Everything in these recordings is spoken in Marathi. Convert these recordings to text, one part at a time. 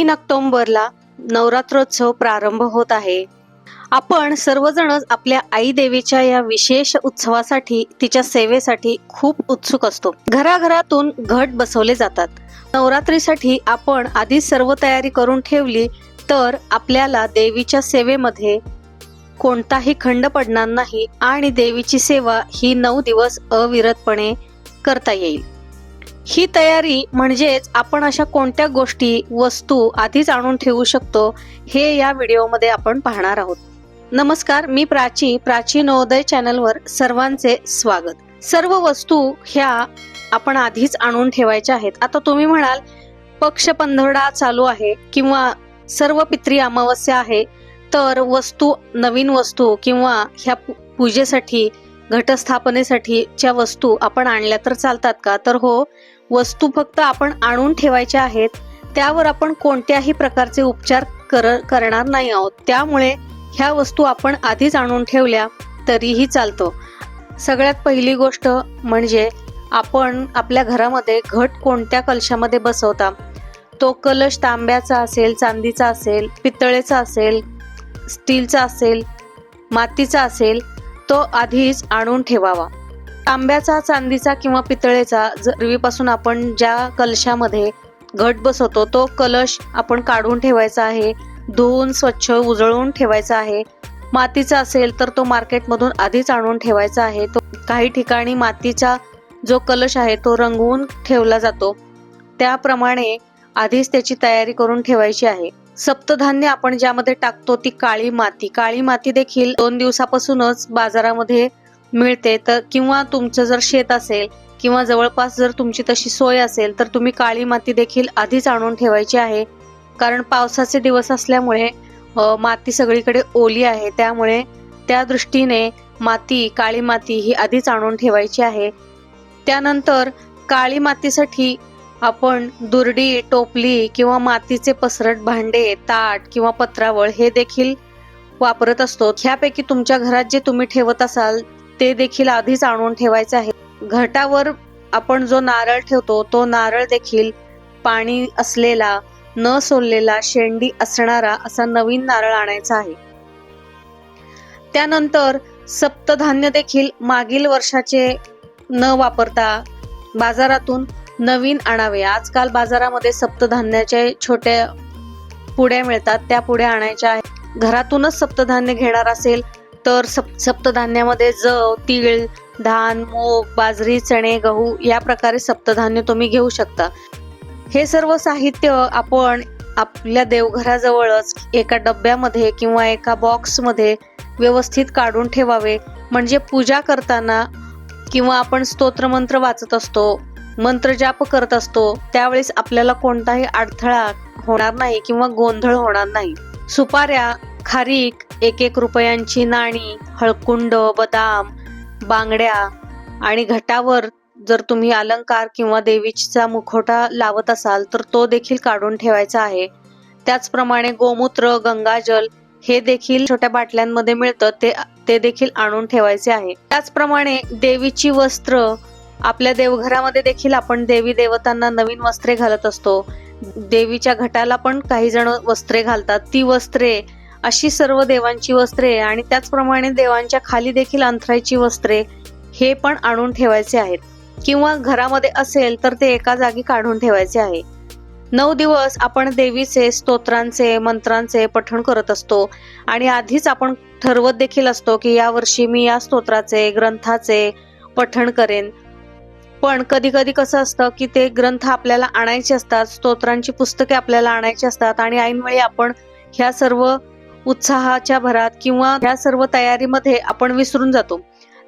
तीन ऑक्टोंबरला नवरात्रोत्सव प्रारंभ होत आहे. आपण सर्वजण आपल्या आई देवीच्या या विशेष उत्सवासाठी तिच्या सेवेसाठी खूप उत्सुक असतो. घराघरातून घट बसवले जातात. नवरात्रीसाठी आपण आधीच सर्व तयारी करून ठेवली तर आपल्याला देवीच्या सेवेमध्ये कोणताही खंड पडणार नाही आणि देवीची सेवा ही नऊ दिवस अविरतपणे करता येईल. ही तयारी म्हणजेच आपण अशा कोणत्या गोष्टी वस्तू आधीच आणून ठेवू शकतो हे या व्हिडिओमध्ये आपण पाहणार आहोत. नमस्कार मी प्राची प्राची नवोदय चॅनलवर सर्वांचे स्वागत. सर्व वस्तू ह्या आपण आधीच आणून ठेवायच्या आहेत. आता तुम्ही म्हणाल पक्ष पंधरडा चालू आहे किंवा सर्व पित्री अमावस्या आहे तर वस्तू नवीन वस्तू किंवा ह्या पू- पूजेसाठी घटस्थापनेसाठी च्या वस्तू आपण आणल्या तर चालतात का? तर हो वस्तू फक्त आपण आणून ठेवायच्या आहेत. त्यावर आपण कोणत्याही प्रकारचे उपचार कर करणार नाही आहोत. त्यामुळे ह्या वस्तू आपण आधीच आणून ठेवल्या तरीही चालतो. सगळ्यात पहिली गोष्ट म्हणजे आपण आपल्या घरामध्ये घट कोणत्या कलशामध्ये बसवता? तो कलश तांब्याचा असेल चांदीचा असेल पितळेचा असेल स्टीलचा असेल मातीचा असेल तो आधीच आणून ठेवावा. तांब्याचा चांदीचा किंवा पितळेचा जरवीपासून आपण ज्या कलशामध्ये घट बसवतो तो कलश आपण काढून ठेवायचा आहे. धुवून स्वच्छ उजळून ठेवायचा आहे. मातीचा असेल तर तो मार्केटमधून आधीच आणून ठेवायचा आहे. तो काही ठिकाणी मातीचा जो कलश आहे तो रंगवून ठेवला जातो. त्याप्रमाणे आधीच त्याची तयारी करून ठेवायची आहे. सप्तधान्य आपण ज्यामध्ये टाकतो ती काळी माती. काळी माती देखील दोन दिवसापासूनच बाजारामध्ये मिळते. तर किंवा तुमचं जर शेत असेल किंवा जवळपास जर तुमची तशी सोय असेल तर तुम्ही काळी माती देखील आधीच आणून ठेवायची आहे. कारण पावसाचे दिवस असल्यामुळे माती सगळीकडे ओली आहे. त्यामुळे त्या दृष्टीने माती काळी माती ही आधीच आणून ठेवायची आहे. त्यानंतर काळी मातीसाठी आपण दुर्डी टोपली किंवा मातीचे पसरट भांडे ताट किंवा पत्रावळ हे देखील वापरत असतो. ह्यापैकी तुमच्या घरात जे तुम्ही ठेवत असाल ते देखील आधीच आणून ठेवायचे आहे. घटावर आपण जो नारळ ठेवतो तो नारळ देखील पाणी असलेला न सोललेला शेंडी असणारा असा नवीन नारळ आणायचा आहे. त्यानंतर सप्तधान्य देखील मागील वर्षाचे न वापरता बाजारातून नवीन आणावे. आजकाल बाजारामध्ये सप्तधान्याचे छोट्या पुड्या मिळतात त्या पुड्या आणायच्या आहेत घरातूनच सप्तधान्य घेणार असेल तर सप सप्तधान्यामध्ये जव तीळ धान मूग बाजरी चणे गहू या प्रकारे सप्तधान्य तुम्ही घेऊ शकता. हे सर्व साहित्य आपण आपल्या देवघराजवळच एका डब्यामध्ये किंवा एका बॉक्समध्ये व्यवस्थित काढून ठेवावे. म्हणजे पूजा करताना किंवा आपण स्तोत्रमंत्र वाचत असतो मंत्र जाप करत असतो त्यावेळेस आपल्याला कोणताही अडथळा होणार नाही किंवा गोंधळ होणार नाही. सुपाऱ्या खारीक एक एक रुपयांची नाणी हळकुंड बदाम बांगड्या आणि घटावर जर तुम्ही अलंकार किंवा देवीचा मुखवटा लावत असाल तर तो देखील काढून ठेवायचा आहे. त्याचप्रमाणे गोमूत्र गंगाजल हे देखील छोट्या बाटल्यांमध्ये मिळतं ते ते देखील आणून ठेवायचे आहे. त्याचप्रमाणे देवीची वस्त्र आपल्या देवघरामध्ये देखील आपण देवी देवतांना नवीन वस्त्रे घालत असतो. देवीच्या घटाला पण काही जण वस्त्रे घालतात. ती वस्त्रे अशी सर्व देवांची वस्त्रे आणि त्याचप्रमाणे देवांच्या खाली देखील अंथरायची वस्त्रे हे पण आणून ठेवायचे आहेत. किंवा घरामध्ये असेल तर ते एका जागी काढून ठेवायचे आहे. नऊ दिवस आपण देवीचे स्तोत्रांचे मंत्रांचे पठण करत असतो. आणि आधीच आपण ठरवत देखील असतो की या वर्षी मी या स्तोत्राचे ग्रंथाचे पठण करेन. पण कधी कधी कसं असतं की ते ग्रंथ आपल्याला आणायचे असतात स्तोत्रांची पुस्तके आपल्याला आणायची असतात आणि ऐनवेळी आपण ह्या सर्व उत्साहाच्या भरात किंवा ह्या सर्व तयारीमध्ये आपण विसरून जातो.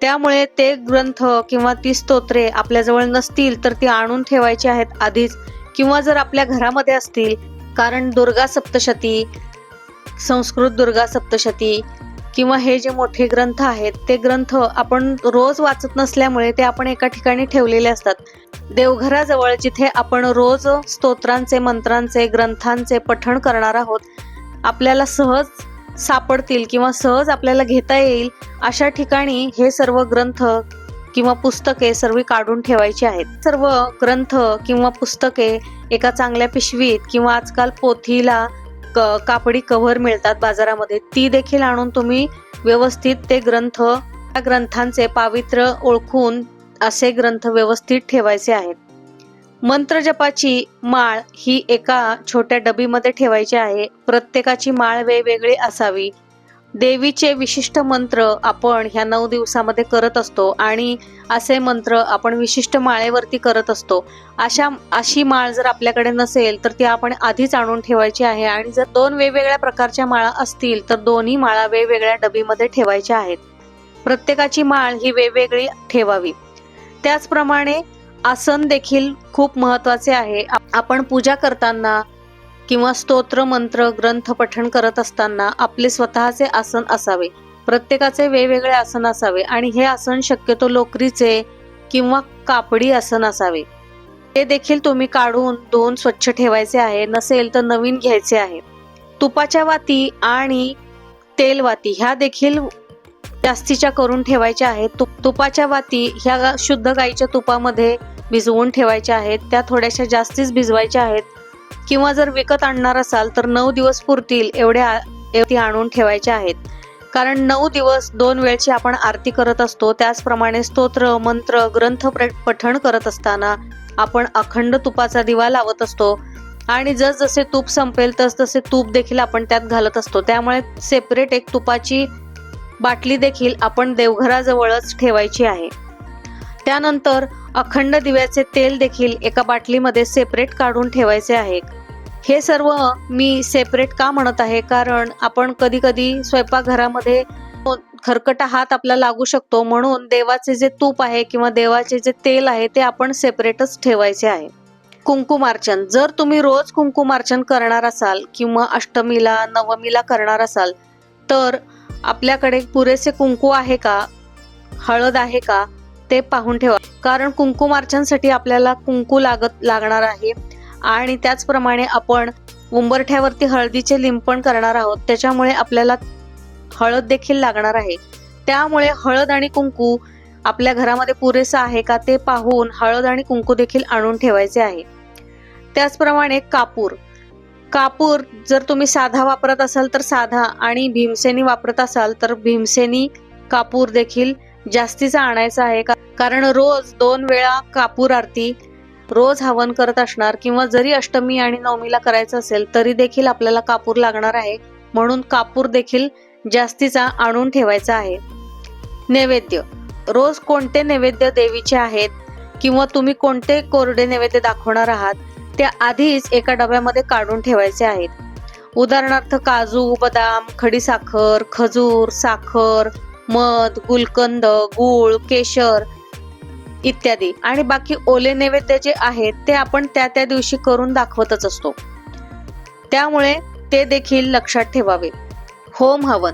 त्यामुळे ते ग्रंथ किंवा ती स्तोत्रे आपल्याजवळ नसतील तर ती आणून ठेवायची आहेत आधीच. किंवा जर आपल्या घरामध्ये असतील कारण दुर्गा सप्तशती संस्कृत दुर्गा सप्तशती किंवा हे जे मोठे ग्रंथ आहेत ते ग्रंथ आपण रोज वाचत नसल्यामुळे ते आपण एका ठिकाणी ठेवलेले असतात. देवघराजवळ जिथे आपण रोज स्तोत्रांचे मंत्रांचे ग्रंथांचे पठण करणार आहोत आपल्याला सहज सापडतील किंवा सहज आपल्याला घेता येईल अशा ठिकाणी हे सर्व ग्रंथ किंवा पुस्तके सर्व काढून ठेवायची आहेत. सर्व ग्रंथ किंवा पुस्तके एका चांगल्या पिशवीत किंवा आजकाल पोथीला क कापडी कव्हर मिळतात बाजारामध्ये. ती देखील आणून तुम्ही व्यवस्थित ते ग्रंथ त्या ग्रंथांचे पावित्र्य ओळखून असे ग्रंथ व्यवस्थित ठेवायचे आहेत. मंत्रजपाची माळ ही एका छोट्या डबीमध्ये ठेवायची आहे. प्रत्येकाची माळ वेगवेगळी असावी. देवीचे विशिष्ट मंत्र आपण ह्या नऊ दिवसामध्ये करत असतो आणि असे मंत्र आपण विशिष्ट माळेवरती करत असतो. अशा अशी माळ जर आपल्याकडे नसेल तर ती आपण आधीच आणून ठेवायची आहे आणि जर दोन वेगवेगळ्या प्रकारच्या माळा असतील तर दोन्ही माळा वेगवेगळ्या डबीमध्ये ठेवायच्या आहेत. प्रत्येकाची माळ ही वेगवेगळी ठेवावी. त्याचप्रमाणे आसन देखील खूप महत्त्वाचे आहे. आपण पूजा करताना किंवा स्तोत्र मंत्र ग्रंथ पठण करत असताना आपले स्वतःचे आसन असावे. प्रत्येकाचे वेगवेगळे आसन असावे आणि हे आसन शक्यतो लोकरीचे किंवा कापडी आसन असावे. ते देखील तुम्ही काढून धुवून स्वच्छ ठेवायचे आहे नसेल तर नवीन घ्यायचे आहे. तुपाच्या वाती आणि तेल वाती ह्या देखील जास्तीच्या करून ठेवायच्या आहेत. तुप तुपाच्या वाती ह्या शुद्ध गाईच्या तुपामध्ये भिजवून ठेवायच्या आहेत. त्या थोड्याशा जास्तीच भिजवायच्या आहेत. किंवा जर विकत आणणार असाल तर नऊ दिवस पुरतील एवढ्या आणून ठेवायच्या आहेत. कारण नऊ दिवस दोन वेळची आपण आरती करत असतो त्याचप्रमाणे स्तोत्र मंत्र ग्रंथ पठण करत असताना आपण अखंड तुपाचा दिवा लावत असतो. आणि जसजसे तूप संपेल तस तसे तूप देखील आपण त्यात घालत असतो. त्यामुळे सेपरेट एक तुपाची बाटली देखील आपण देवघराजवळच ठेवायची आहे. त्यानंतर अखंड दिव्याचे तेल देखील एका बाटलीमध्ये सेपरेट काढून ठेवायचे आहे. हे सर्व मी सेपरेट का म्हणत आहे? कारण आपण कधी कधी स्वयंपाकघरामध्ये खरकटा हात आपला लागू शकतो. म्हणून देवाचे जे तूप आहे किंवा देवाचे जे तेल आहे ते आपण सेपरेटच ठेवायचे आहे. कुंकुमार्चन. जर तुम्ही रोज कुंकुमार्चन करणार असाल किंवा अष्टमीला नवमीला करणार असाल तर आपल्याकडे पुरेसे कुंकू आहे का? हळद आहे का? ते पाहून ठेवा. कारण कुंकुमार्चनसाठी आपल्याला कुंकू लागत लागणार आहे. आणि त्याचप्रमाणे आपण उंबरठ्यावरती हळदीचे लिंपण करणार आहोत. त्याच्यामुळे आपल्याला हळद देखील लागणार आहे. त्यामुळे हळद आणि कुंकू आपल्या घरामध्ये पुरेसं आहे का ते पाहून हळद आणि कुंकू देखील आणून ठेवायचे आहे. त्याचप्रमाणे कापूर. कापूर जर तुम्ही साधा वापरत असाल तर साधा आणि भीमसेनी वापरत असाल तर भीमसेनी कापूर देखील जास्तीचा आणायचा आहे. का- कारण रोज दोन वेळा कापूर आरती रोज हवन करत असणार किंवा जरी अष्टमी आणि नवमीला करायचं असेल तरी देखील आपल्याला कापूर लागणार आहे. म्हणून कापूर देखील जास्तीचा आणून ठेवायचा आहे. नैवेद्य. रोज कोणते नैवेद्य देवीचे आहेत किंवा तुम्ही कोणते कोरडे नैवेद्य दाखवणार आहात ते आधीच एका डब्यामध्ये काढून ठेवायचे आहेत. उदाहरणार्थ काजू बदाम खडीसाखर खजूर साखर मध गुलकंद गूळ केशर इत्यादी. आणि बाकी ओले नैवेद्य जे आहेत ते आपण त्या त्या दिवशी करून दाखवतच असतो. त्यामुळे ते देखील लक्षात ठेवावे. होम हवन.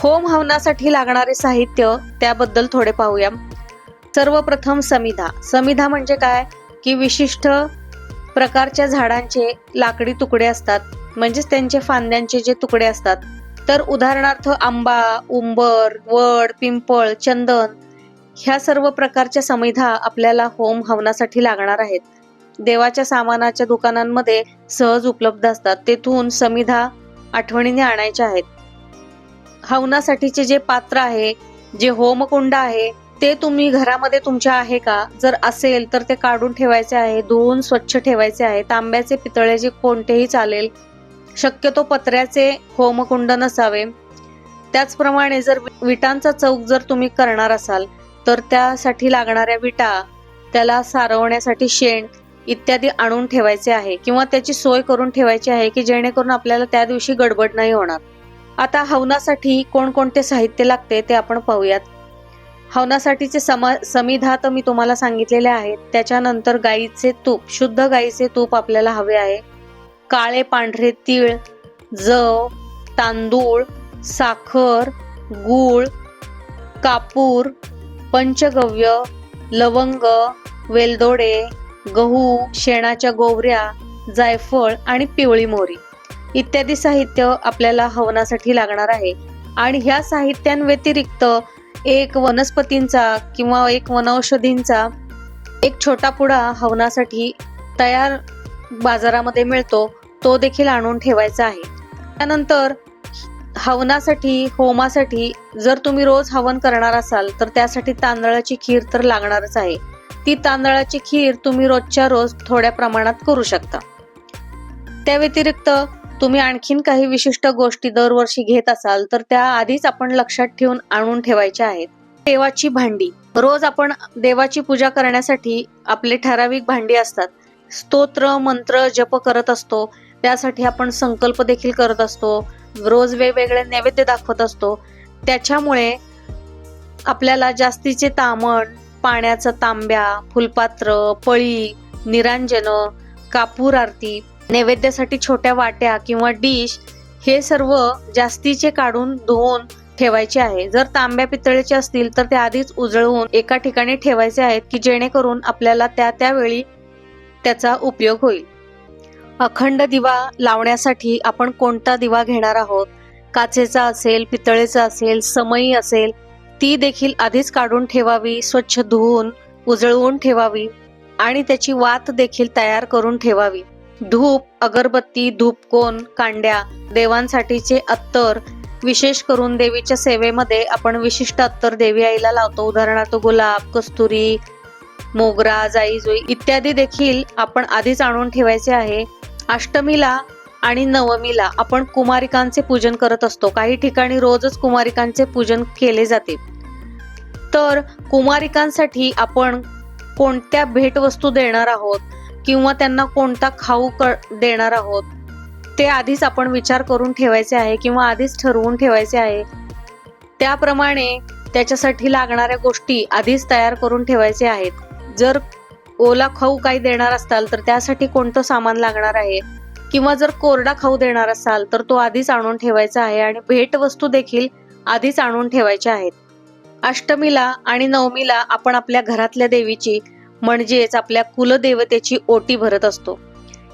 होम हवनासाठी लागणारे साहित्य त्याबद्दल थोडे पाहूया. सर्वप्रथम समिधा. समिधा म्हणजे काय? की विशिष्ट प्रकारच्या झाडांचे लाकडी तुकडे असतात. म्हणजेच त्यांचे फांद्यांचे जे तुकडे असतात. तर उदाहरणार्थ आंबा उंबर वड पिंपळ चंदन ह्या सर्व प्रकारच्या समिधा आपल्याला होम हवनासाठी लागणार आहेत. देवाच्या सामानाच्या दुकानांमध्ये सहज उपलब्ध असतात. तेथून समिधा आठवणीने आणायच्या आहेत. हवनासाठीचे जे पात्र आहे जे होमकुंड आहे ते तुम्ही घरामध्ये तुमच्या आहे का? जर असेल तर ते काढून ठेवायचे आहे धुवून स्वच्छ ठेवायचे आहे. तांब्याचे पितळ्याचे कोणतेही चालेल. शक्यतो पत्र्याचे होमकुंड नसावे. त्याचप्रमाणे जर विटांचा चौक जर तुम्ही करणार असाल तर त्यासाठी लागणाऱ्या विटा त्याला सारवण्यासाठी शेण इत्यादी आणून ठेवायचे आहे किंवा त्याची सोय करून ठेवायची आहे की जेणेकरून आपल्याला त्या दिवशी गडबड नाही होणार. आता हवनासाठी कोणकोणते साहित्य लागते ते आपण पाहूयात. हवनासाठीचे सम समिधा तर मी तुम्हाला सांगितलेले आहेत. त्याच्यानंतर गाईचे तूप शुद्ध गाईचे तूप आपल्याला हवे आहे. काळे पांढरे तीळ जव तांदूळ साखर गूळ कापूर पंचगव्य लवंग वेलदोडे गहू शेणाच्या गोवऱ्या जायफळ आणि पिवळी मोरी. इत्यादी साहित्य आपल्याला हवनासाठी लागणार आहे. आणि ह्या साहित्यांव्यतिरिक्त एक वनस्पतींचा किंवा एक वनौषधींचा एक छोटा पुडा हवनासाठी तयार बाजारामध्ये मिळतो तो देखील आणून ठेवायचा आहे. त्यानंतर हवनासाठी होमासाठी जर तुम्ही रोज हवन करणार असाल तर त्यासाठी तांदळाची खीर तर लागणारच आहे. ती तांदळाची खीर तुम्ही रोजच्या रोज थोड्या प्रमाणात करू शकता. त्या व्यतिरिक्त तुम्ही आणखीन काही विशिष्ट गोष्टी दरवर्षी घेत असाल तर त्या आधीच आपण लक्षात ठेवून आणून ठेवायच्या आहेत. देवाची भांडी. रोज आपण देवाची पूजा करण्यासाठी आपले ठराविक भांडी असतात. स्तोत्र मंत्र जप करत असतो. त्यासाठी आपण संकल्प देखील करत असतो. रोज वेगवेगळे नैवेद्य दाखवत असतो. त्याच्यामुळे आपल्याला जास्तीचे तामण पाण्याचं तांब्या फुलपात्र पळी निरांजन कापूर आरती नैवेद्यासाठी छोट्या वाट्या किंवा डिश हे सर्व जास्तीचे काढून धुवून ठेवायचे आहे. जर तांब्या पितळेचे असतील तर ते आधीच उजळवून एका ठिकाणी ठेवायचे आहेत की जेणेकरून आपल्याला त्या त्यावेळी त्याचा उपयोग होईल. अखंड दिवा लावण्यासाठी आपण कोणता दिवा घेणार आहोत? काचेचा असेल पितळेचा असेल समई असेल ती देखील आधीच काढून ठेवावी स्वच्छ धुवून उजळवून ठेवावी आणि त्याची वात देखील तयार करून ठेवावी. धूप अगरबत्ती धूपकोन कांड्या देवांसाठीचे अत्तर विशेष करून देवीच्या सेवेमध्ये आपण विशिष्ट अत्तर देवी आईला लावतो. उदाहरणार्थ गुलाब कस्तुरी मोगरा जाईजुई इत्यादी देखील आपण आधीच आणून ठेवायचे आहे. अष्टमीला आणि नवमीला आपण कुमारिकांचे पूजन करत असतो. काही ठिकाणी रोजच कुमारिकांचे पूजन केले जाते. तर कुमारिकांसाठी आपण कोणत्या भेटवस्तू देणार आहोत? किंवा त्यांना कोणता खाऊ क- देणार आहोत? ते आधीच आपण विचार करून ठेवायचे आहे किंवा आधीच ठरवून ठेवायचे आहे. त्याप्रमाणे त्याच्यासाठी लागणाऱ्या गोष्टी आधीच तयार करून ठेवायचे आहेत. जर ओला खाऊ काही देणार असाल तर त्यासाठी कोणतं सामान लागणार आहे? किंवा जर कोरडा खाऊ देणार असाल तर तो आधीच आणून ठेवायचा आहे आणि भेटवस्तू देखील आधीच आणून ठेवायच्या आहेत. अष्टमीला आणि नवमीला आपण आपल्या घरातल्या देवीची म्हणजेच आपल्या कुलदेवतेची ओटी भरत असतो.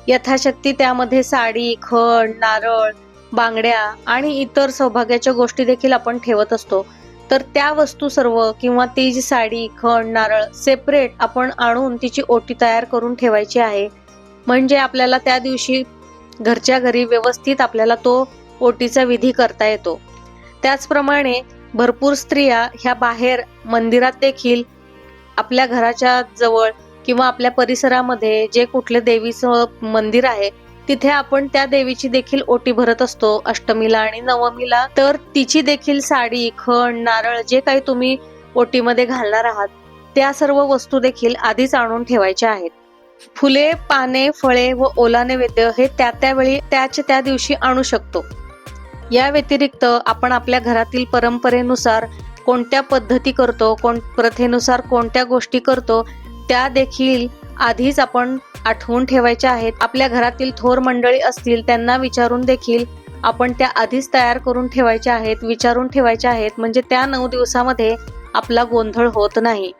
यथाशक्ती त्यामध्ये साडी खण नारळ बांगड्या आणि इतर सौभाग्याच्या गोष्टी देखील आपण ठेवत असतो. तर त्या वस्तू सर्व किंवा ती जी साडी खण नारळ सेपरेट आपण आणून तिची ओटी तयार करून ठेवायची आहे. म्हणजे आपल्याला त्या दिवशी घरच्या घरी व्यवस्थित आपल्याला तो ओटीचा विधी करता येतो. त्याचप्रमाणे भरपूर स्त्रिया ह्या बाहेर मंदिरात देखील आपल्या घराच्या जवळ किंवा आपल्या परिसरामध्ये जे कुठले देवीचं मंदिर आहे तिथे आपण त्या देवीची देखील ओटी भरत असतो अष्टमीला आणि नवमीला. तर तिची देखील साडी खण नारळ जे काही तुम्ही ओटीमध्ये घालणार आहात त्या सर्व वस्तू देखील आधीच आणून ठेवायच्या आहेत. फुले पाने फळे व ओला नैवेद्य हे त्या त्यावेळी त्याच्या त्या दिवशी आणू शकतो. या व्यतिरिक्त आपण आपल्या घरातील परंपरेनुसार कोणत्या पद्धती करतो कोण प्रथेनुसार कोणत्या गोष्टी करतो त्या देखील आधीच आपण आठवून ठेवायच्या आहेत. आपल्या घरातील थोर मंडळी असतील त्यांना विचारून देखील आपण त्या आधीच तयार करून ठेवायच्या आहेत विचारून ठेवायच्या आहेत. म्हणजे त्या नऊ दिवसामध्ये आपला गोंधळ होत नाही.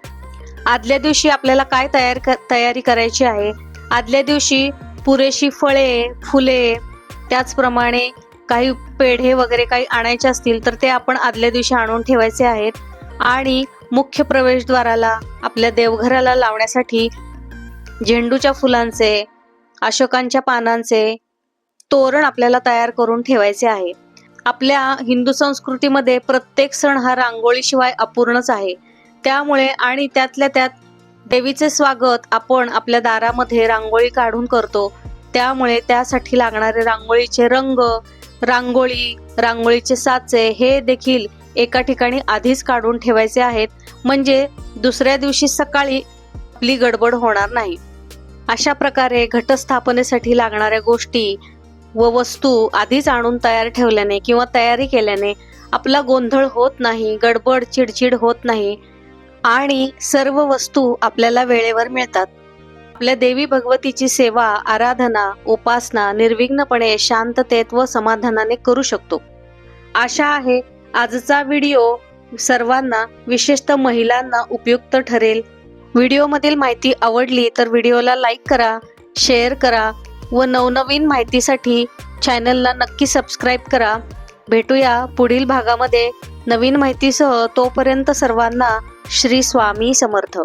आदल्या दिवशी आपल्याला काय तयार क- तयारी करायची आहे? आदल्या दिवशी पुरेशी फळे फुले त्याचप्रमाणे काही पेढे वगैरे काही आणायचे असतील तर ते आपण आदल्या दिवशी आणून ठेवायचे आहेत. आणि मुख्य प्रवेशद्वाराला आपल्या देवघराला लावण्यासाठी झेंडूच्या फुलांचे अशोकांच्या पानांचे तोरण आपल्याला तयार करून ठेवायचे आहे. आपल्या हिंदू संस्कृतीमध्ये प्रत्येक सण हा रांगोळीशिवाय अपूर्णच आहे. त्यामुळे आणि त्यातल्या त्यात देवीचे स्वागत आपण आपल्या दारामध्ये रांगोळी काढून करतो. त्यामुळे त्यासाठी लागणारे रांगोळीचे रंग रांगोळी रांगोळीचे साचे हे देखील एका ठिकाणी आधीच काढून ठेवायचे आहेत. म्हणजे दुसऱ्या दिवशी सकाळी आपली गडबड होणार नाही. अशा प्रकारे घटस्थापनेसाठी लागणाऱ्या गोष्टी व वस्तू आधीच आणून तयार ठेवल्याने किंवा तयारी केल्याने आपला गोंधळ होत नाही गडबड चिडचिड होत नाही आणि सर्व वस्तू आपल्याला वेळेवर मिळतात. आपल्या देवी भगवतीची सेवा आराधना उपासना निर्विघ्नपणे शांततेत व समाधानाने करू शकतो. आशा आहे आजचा व्हिडिओ सर्वांना विशेषतः महिलांना उपयुक्त ठरेल. व्हिडिओमधील माहिती आवडली तर व्हिडिओला लाईक करा शेअर करा व नवनवीन माहितीसाठी चॅनलला नक्की सबस्क्राईब करा. भेटूया पुढील भागामध्ये. नवीन माहितीसह तोपर्यंत सर्वांना श्री स्वामी समर्थ.